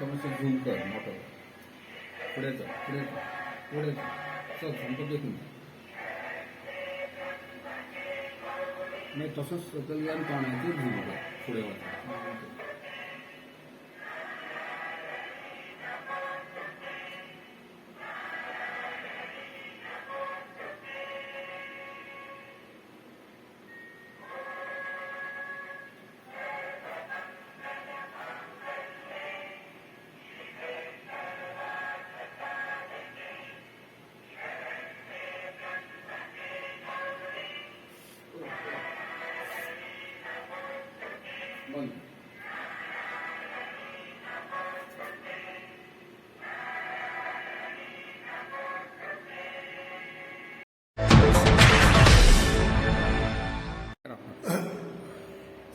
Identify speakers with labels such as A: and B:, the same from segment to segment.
A: थोडंसं झूम कर मोठं. पुढे जा पुढे जा पुढे जा. चल सांगतो देखून नाही तसंच कल्याण पाण्याची झूम कर पुढे वाचा
B: বন্ধ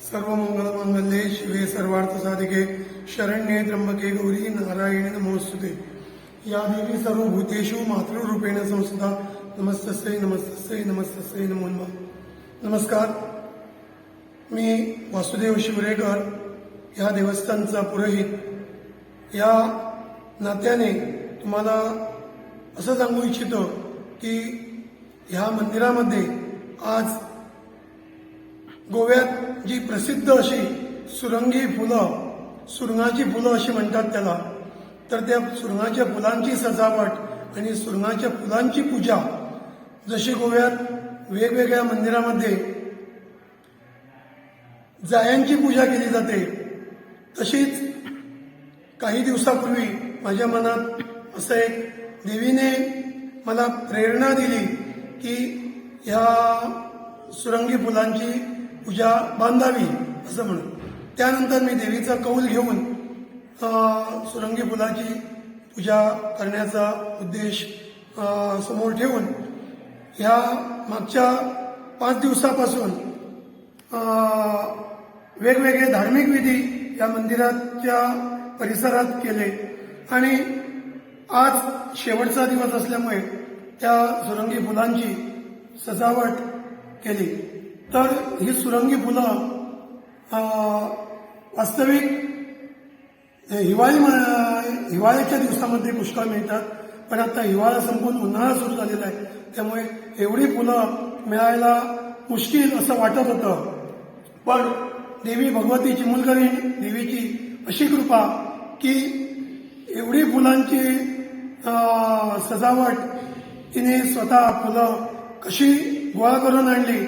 B: सर्वमङ्गलमाङ्गल्ये शिवे सर्वार्थसाधिके शरण्ये त्र्यंबके गौरी नारायण नमोस्तुते या देवी सर्वभूतेषु मातृरूपेण संस्थिता नमस्तस्यै नमस्तस्यै नमस्तस्यै नमो नमः। नमस्कार। मी वासुदेव शिवरेकर या देवस्थानचा पुरोहित. या नात्याने तुम्हाला असं सांगू इच्छितो की ह्या मंदिरामध्ये आज गोव्यात जी प्रसिद्ध अशी सुरंगी फुलं सुरंगाची फुलं अशी म्हणतात त्याला तर त्या सुरंगाच्या फुलांची सजावट आणि सुरंगाच्या फुलांची पूजा जशी गोव्यात वेगवेगळ्या मंदिरामध्ये जायांची पूजा केली जाते. तशीच काही दिवसापूर्वी माझ्या मनात असं एक देवीने मला प्रेरणा दिली की ह्या सुरंगी फुलांची पूजा बांधावी असं म्हणून. त्यानंतर मी देवीचा कौल घेऊन सुरंगी फुलाची पूजा करण्याचा उद्देश समोर ठेवून ह्या मागच्या पाच दिवसापासून वेगवेगळे धार्मिक विधी या मंदिराच्या परिसरात केले. आणि आज शेवटचा दिवस असल्यामुळे त्या सुरंगी फुलांची सजावट केली. तर ही सुरंगी फुलं वास्तविक हिवाळी म- हिवाळ्याच्या दिवसामध्ये पुष्कळ मिळतात. पण आता हिवाळा संपून उन्हाळा सुरू झालेला आहे. त्यामुळे एवढी फुलं मिळायला मुश्किल असं वाटत होतं. पण देवी भगवती चिमुलकरी देवीची अशी कृपा की एवढी फुलांची सजावट तिने स्वतः फुलं कशी गोळा करून आणली.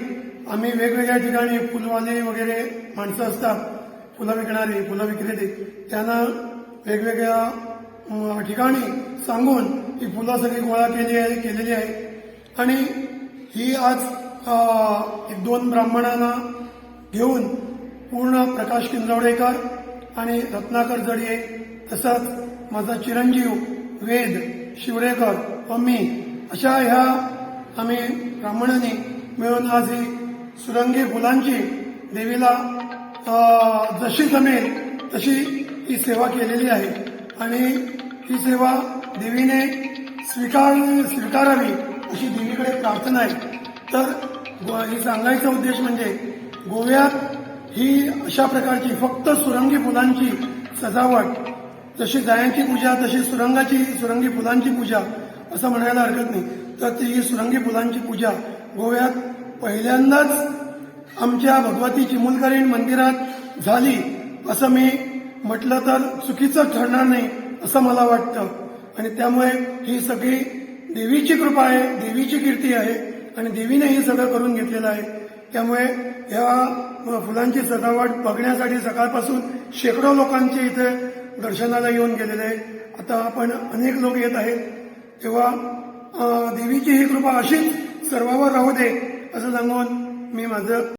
B: आम्ही वेगवेगळ्या ठिकाणी फुलवाले वगैरे माणसं असतात फुलं विकणारी फुलं विक्रेते त्यांना वेगवेगळ्या ठिकाणी सांगून ही फुलं सगळी गोळा केली आहे केलेली आहे. आणि ही आज एक दोन ब्राह्मणांना घेऊन पूर्ण प्रकाश किंजवडेकर आणि रत्नाकर जडिये तसंच माझा चिरंजीव वेद शिवरेकर व मी अशा ह्या आम्ही ब्राह्मणांनी मिळून आज ही सुरंगी फुलांची देवीला जशी जमेल तशी ही सेवा केलेली आहे. आणि ही सेवा देवीने स्वीकार स्वीकारावी अशी देवीकडे प्रार्थना आहे. तर ही सांगायचा उद्देश म्हणजे गोव्यात ही अशा प्रकारची फक्त सुरंगी फुलांची सजावट जशी जायांची पूजा तशी सुरंगाची सुरंगी फुलांची पूजा असं म्हणायला हरकत नाही. तर ती ही सुरंगी फुलांची पूजा गोव्यात पहिल्यांदाच आमच्या भगवती चिमुलकरीण मंदिरात झाली असं मी म्हटलं तर चुकीचं ठरणार नाही असं मला वाटतं. आणि त्यामुळे ही सगळी देवीची कृपा आहे देवीची कीर्ती आहे. आणि देवीने हे सगळं करून घेतलेलं आहे. त्यामुळे या फुलांची सजावट बघण्यासाठी सकाळपासून शेकडो लोकांचे इथे दर्शनाला येऊन गेलेले आहे. आता आपण अनेक लोक येत आहेत. तेव्हा देवीची ही कृपा अशीच सर्वावर राहू दे असं सांगून मी माझं